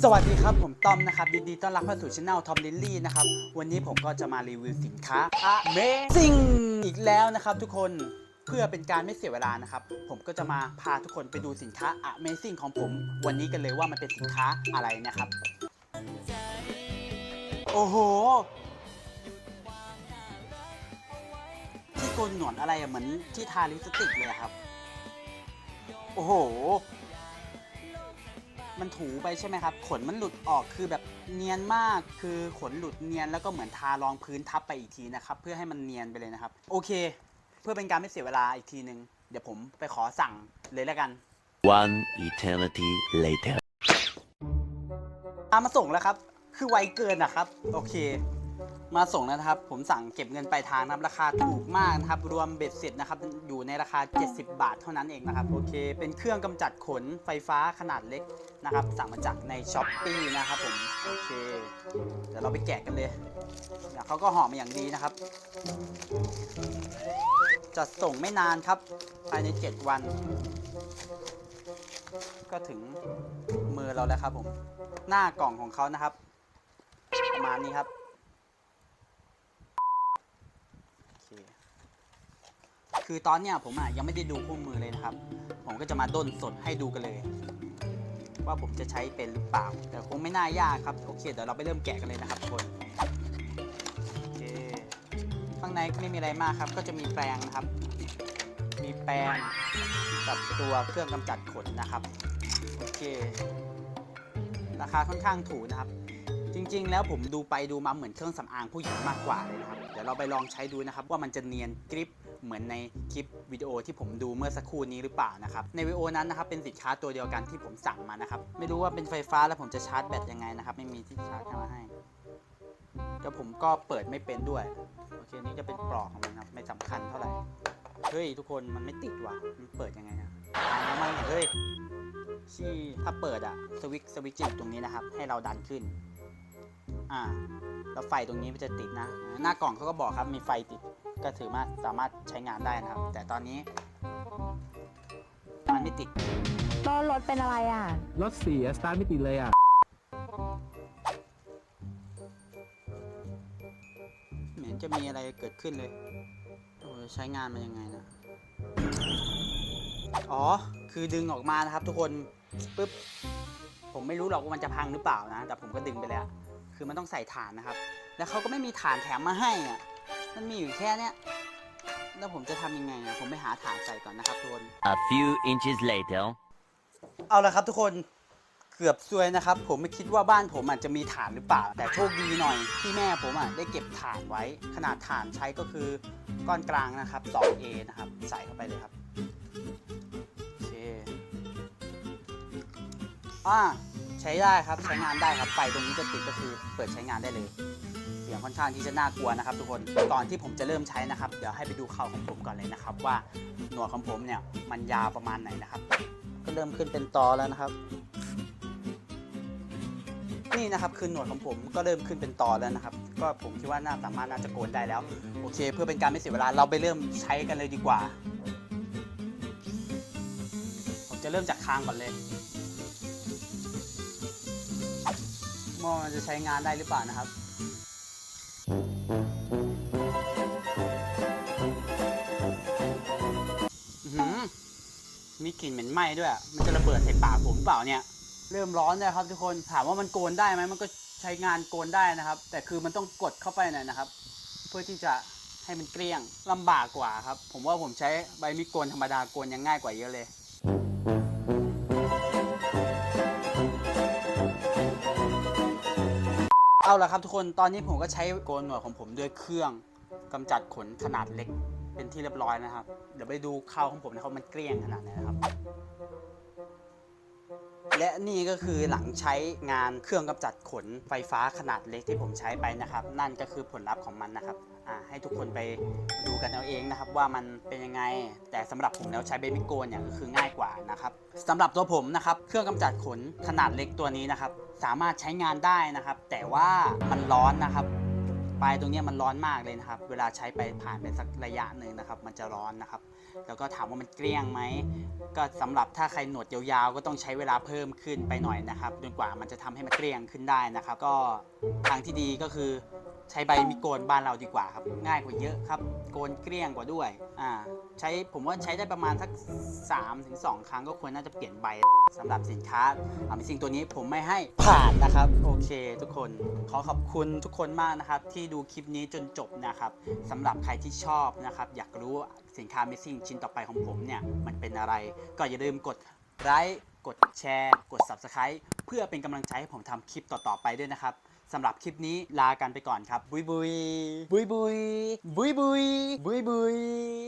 สวัสดีครับผมต้อมนะครับยินดีต้อนรับเข้าสู่ช anel ทอมลิลลี่นะครับวันนี้ผมก็จะมารีวิวสินค้า Amazing อีกแล้วนะครับทุกคนเพื่อเป็นการไม่เสียเวลานะครับ ผมก็จะมาพาทุกคนไปดูสินค้า Amazing ของผม วันนี้กันเลยว่ามันเป็นสินค้าอะไรนะครับ โอ้โหที่โกนหนวดอะไรอะเหมือนที่ทาลิปสติกเลยอะครับ โอ้โห มันถูไปใช่ไหมครับขนมันหลุดออกคือแบบเนียนมากคือขนหลุดเนียนแล้วก็เหมือนทารองพื้นทับไปอีกทีนะครับเพื่อให้มันเนียนไปเลยนะครับ โอเค เพื่อเป็นการไม่เสียเวลาอีกทีนึงเดี๋ยวผมไปขอสั่งเลยแล้วกัน One eternity later. ตามมาส่งแล้วครับ คือไวเกินนะครับ โอเค มาส่งแล้วนะครับ ผมสั่งเก็บเงินปลายทางนะครับราคาถูกมากนะครับ รวมเบ็ดเสร็จนะครับ อยู่ในราคา 70 บาทเท่านั้นเองนะครับ โอเค เป็นเครื่องกำจัดขนไฟฟ้าขนาดเล็กนะครับ สั่งมาจากในช้อปปี้นะครับผม โอเค เดี๋ยวเราไปแกะกันเลยเดี๋ยวเขาก็ห่อมาอย่างดีนะครับจัดส่งไม่นานครับ ภายใน 7 วัน ก็ถึงมือเราแล้วครับผม หน้ากล่องของเขานะครับ ประมาณนี้ครับโอเค คือตอนเนี้ยผมอะยังไม่ได้ดูคู่มือเลยนะครับ ผมก็จะมาด้นสดให้ดูกันเลย ว่าผมจะใช้เป็นหรือเปล่า แต่คงไม่น่ายากครับโอเคเดี๋ยวเราไปเริ่มแกะกันเลยนะครับทุกคนโอเคข้างในไม่มีอะไรมากครับ ก็จะมีแปรงนะครับ มีแปรงกับตัวเครื่องกำจัดขนนะครับโอเค ราคาค่อนข้างถูกนะครับ จริง ๆ แล้วผมดูไปดูมาเหมือนเครื่องสำอางผู้หญิงมากกว่าเลยนะครับ เดี๋ยวเราไปลองใช้ดูนะครับ ว่ามันจะเนียนกริป เหมือนในคลิปวิดีโอที่ผมดูเมื่อสักครู่นี้หรือเปล่านะครับในวิดีโอนั้นนะครับเป็นสินค้าตัวเดียวกันที่ผมสั่งมานะครับไม่รู้ว่าเป็นไฟฟ้าแล้วผมจะชาร์จแบตยังไงนะครับไม่มีที่ชาร์จมาให้แล้วผมก็เปิดไม่เป็นด้วยโอเคนี่จะเป็นปลอกของมันครับไม่สำคัญเท่าไหร่เฮ้ยทุกคนมันไม่ติดว่ะมันเปิดยังไงอะอ่านมเฮ้ยที่ถ้าเปิดอะสวิตช์สวิตช์จะอยู่ตรงนี้นะครับ ให้เราดันขึ้น อ่า แล้วไฟตรงนี้มันจะติดนะ หน้ากล่องเขาก็บอกครับมีไฟติด ก็ถือว่าสามารถใช้งานได้นะครับ แต่ตอนนี้ มันไม่ติดก็รถเป็นอะไรอะ รถเสียสตาร์ทไม่ติดเลยอะ เหมือนจะมีอะไรเกิดขึ้นเลยโอ้ยใช้งานมันยังไงนะ อ๋อ คือดึงออกมานะครับทุกคนปุ๊บ ผมไม่รู้หรอกว่ามันจะพังหรือเปล่านะ แต่ผมก็ดึงไปแล้ว คือมันต้องใส่ฐานนะครับ แล้วเขาก็ไม่มีฐานแถมมาให้อะมันมีอยู่แค่เนี้ยแล้วผมจะทำยังไงอะผมไปหาฐานใส่ก่อนนะครับทุกคน A few inches later. เอาละครับทุกคนเกือบซวยนะครับ ผมไม่คิดว่าบ้านผมอาจจะมีฐานหรือเปล่า แต่โชคดีหน่อยที่แม่ผมอะได้เก็บฐานไว้ ขนาดฐานใช้ก็คือก้อนกลางนะครับ 2A นะครับ ใส่เข้าไปเลยครับโอเคอ่า ใช้ได้ครับใช้งานได้ครับไฟตรงนี้จะติดก็คือเปิดใช้งานได้เลย เสียงค่อนข้างที่จะน่ากลัวนะครับ ทุกคนก่อนที่ผมจะเริ่มใช้นะครับ เดี๋ยวให้ไปดูเข่าของผมก่อนเลยนะครับ ว่าหนวดของผมเนี่ยมันยาวประมาณไหนนะครับ ก็เริ่มขึ้นเป็นตอแล้วนะครับ นี่นะครับคือหนวดของผมก็เริ่มขึ้นเป็นตอแล้วนะครับ ก็ผมคิดว่าน่าสามารถน่าจะโกนได้แล้วโอเค เพื่อเป็นการไม่เสียเวลาเราไปเริ่มใช้กันเลยดีกว่า ผมจะเริ่มจากคางก่อนเลย มองจะใช้งานได้หรือเปล่านะครับอือหือมีกลิ่นเหม็นไหม้ด้วย มันจะระเบิดใส่ปากผมหรือเปล่าเนี่ย เริ่มร้อนแล้วครับทุกคน ถามว่ามันโกนได้ไหมมันก็ใช้งานโกนได้นะครับ แต่คือมันต้องกดเข้าไปหน่อยนะครับ เพื่อที่จะให้มันเกลี้ยงลำบากกว่าครับ ผมว่าผมใช้ใบมีดโกนธรรมดาโกนยังง่ายกว่าเยอะเลย เอาละครับทุกคนตอนนี้ผมก็ใช้โกนหนวดของผมด้วยเครื่องกำจัดขนขนาดเล็กเป็นที่เรียบร้อยนะครับ เดี๋ยวไปดูเข้าของผมนะครับมันเกลี้ยงขนาดไหนนะครับ และนี่ก็คือหลังใช้งานเครื่องกำจัดขนไฟฟ้าขนาดเล็กที่ผมใช้ไปนะครับ นั่นก็คือผลลัพธ์ของมันนะครับให้ทุกคนไปดูกันเอาเองนะครับ ว่ามันเป็นยังไง แต่สำหรับผมแล้วใช้เบมิโกนเนี่ยก็คือง่ายกว่านะครับสำหรับตัวผมนะครับ เครื่องกำจัดขนขนาดเล็กตัวนี้นะครับ สามารถใช้งานได้นะครับ แต่ว่ามันร้อนนะครับ ปลายตรงนี้มันร้อนมากเลยนะครับ เวลาใช้ไปผ่านไปสักระยะหนึ่งนะครับ มันจะร้อนนะครับ แล้วก็ถามว่ามันเกลี้ยงไหม ก็สำหรับถ้าใครหนวดยาวๆ ก็ต้องใช้เวลาเพิ่มขึ้นไปหน่อยนะครับ จนกว่ามันจะทำให้มันเกลี้ยงขึ้นได้นะครับ ก็ทางที่ดีก็คือ ใช้ใบมีดโกนบ้านเราดีกว่าครับ ง่ายกว่าเยอะครับ โกนเกลี้ยงกว่าด้วย อ่า ใช้ผมว่าใช้ได้ประมาณสัก3-2ถึง2ครั้งก็ควรน่าจะเปลี่ยนใบสำหรับสินค้าอามิซิงตัวนี้ผมไม่ให้ผ่านนะครับ โอเค ทุกคนขอขอบคุณทุกคนมากนะครับ ที่ดูคลิปนี้จนจบนะครับสำหรับใครที่ชอบนะครับ อยากรู้สินค้า Missing ชิ้นต่อไปของผมเนี่ย มันเป็นอะไร ก็อย่าลืมกดไลค์กดแชร์ กด Subscribe เพื่อเป็นกำลังใจให้ผมทำคลิปต่อๆไปด้วยนะครับ สำหรับคลิปนี้ลากันไปก่อนครับ บุยบุยบุยบุยบุยบุยบุยบุย